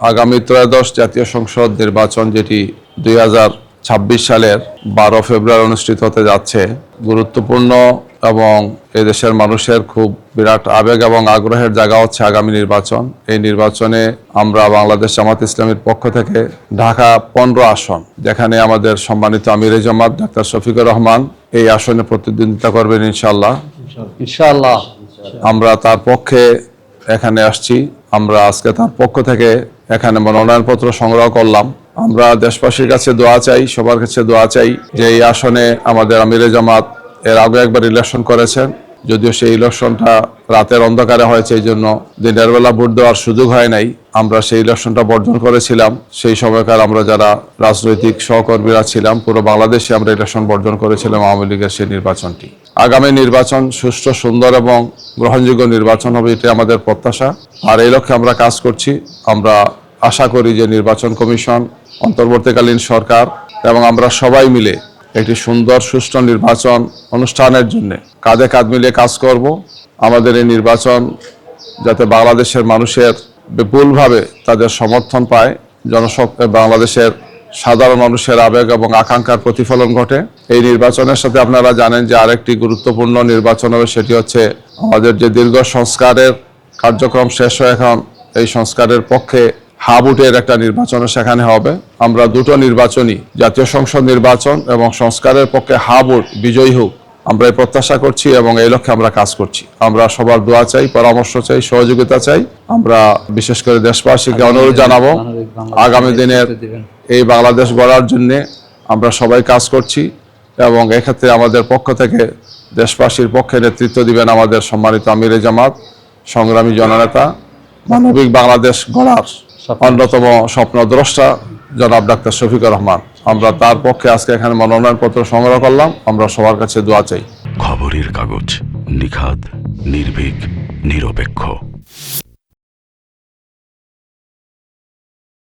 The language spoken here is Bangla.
আগামী ত্রয়োদশ জাতীয় সংসদ নির্বাচন যেটি দুই হাজার ছাব্বিশ সালের বারো ফেব্রুয়ারি অনুষ্ঠিত হতে যাচ্ছে গুরুত্বপূর্ণ এবং এদেশের মানুষের খুব বিরাট আবেগ এবং আগ্রহের জায়গা হচ্ছে আগামী নির্বাচন। এই নির্বাচনে আমরা বাংলাদেশ জামাত ইসলামের পক্ষ থেকে ঢাকা পনেরো আসন যেখানে আমাদের সম্মানিত আমির জামাত ডাক্তার শফিকুর রহমান এই আসনে প্রতিদ্বন্দ্বিতা করবেন ইনশাল্লাহ ইনশাআল্লাহ। আমরা তার পক্ষে এখানে আসছি। আমরা আজকে তার পক্ষ থেকে এখানে মনোনয়নপত্র সংগ্রহ করলাম। আমরা দেশবাসীর কাছে দোয়া চাই, সবার কাছে দোয়া চাই যে এই আসনে আমাদের আমিরে জামাত এর আগে একবার ইলেকশন করেছেন। যদিও সেই ইলেকশনটা রাতের অন্ধকারে হয়েছে, এই জন্য দিনের বেলা ভোট দেওয়ার সুযোগ হয় নাই। আমরা সেই ইলেকশনটা বর্জন করেছিলাম। সেই সময়কার আমরা যারা রাজনৈতিক সহকর্মীরা ছিলাম, পুরো বাংলাদেশে আমরা ইলেকশন বর্জন করেছিলাম আওয়ামী লীগের সেই নির্বাচনটি। আগামী নির্বাচন সুষ্ঠু, সুন্দর এবং গ্রহণযোগ্য নির্বাচন হবে এটি আমাদের প্রত্যাশা। আর এই লক্ষ্যে আমরা কাজ করছি। আমরা আশা করি যে নির্বাচন কমিশন, অন্তর্বর্তীকালীন সরকার এবং আমরা সবাই মিলে একটি সুন্দর, সুষ্ঠু নির্বাচন অনুষ্ঠানের জন্য কাঁধে কাঁধ মিলিয়ে কাজ করব। আমাদের এই নির্বাচন যাতে বাংলাদেশের মানুষের বিপুলভাবে তাদের সমর্থন পায় জনসক বাংলাদেশের সাধারণ মানুষের আবেগ এবং আকাঙ্ক্ষার প্রতিফলন ঘটে। এই নির্বাচনের সাথে আপনারা জানেন যে আরেকটি গুরুত্বপূর্ণ নির্বাচন হবে সেটি হচ্ছে আমাদের যে দীর্ঘ সংস্কারের কার্যক্রম শেষ হয়ে এখন এই সংস্কারের পক্ষে হাবুটের একটা নির্বাচন সেখানে হবে। আমরা দুটো নির্বাচনই জাতীয় সংসদ নির্বাচন এবং সংস্কারের পক্ষে হাবুট বিজয়ী হোক আমরা এই প্রত্যাশা করছি এবং এই লক্ষ্যে আমরা কাজ করছি। আমরা সবার দোয়া চাই পরামর্শ চাই সহযোগিতা চাই। আমরা বিশেষ করে দেশবাসীকে অনুরোধ জানাব আগামী দিনের এই বাংলাদেশ গড়ার জন্য আমরা সবাই কাজ করছি এবং এক্ষেত্রে আমাদের পক্ষ থেকে দেশবাসীর পক্ষে নেতৃত্ব দিবেন আমাদের সম্মানিত আমিরে জামাত সংগ্রামী জননেতা মানবিক বাংলাদেশ গড়ার অন্যতম স্বপ্নদ্রষ্টা জনাব ডাক্তার শফিকুর রহমান। আমরা তার পক্ষে আজকে এখানে মনোনয়নপত্র সংগ্রহ করলাম। আমরা সবার কাছে দোয়া চাই। খবরের কাগজ নিখাদ নির্ভীক নিরপেক্ষ।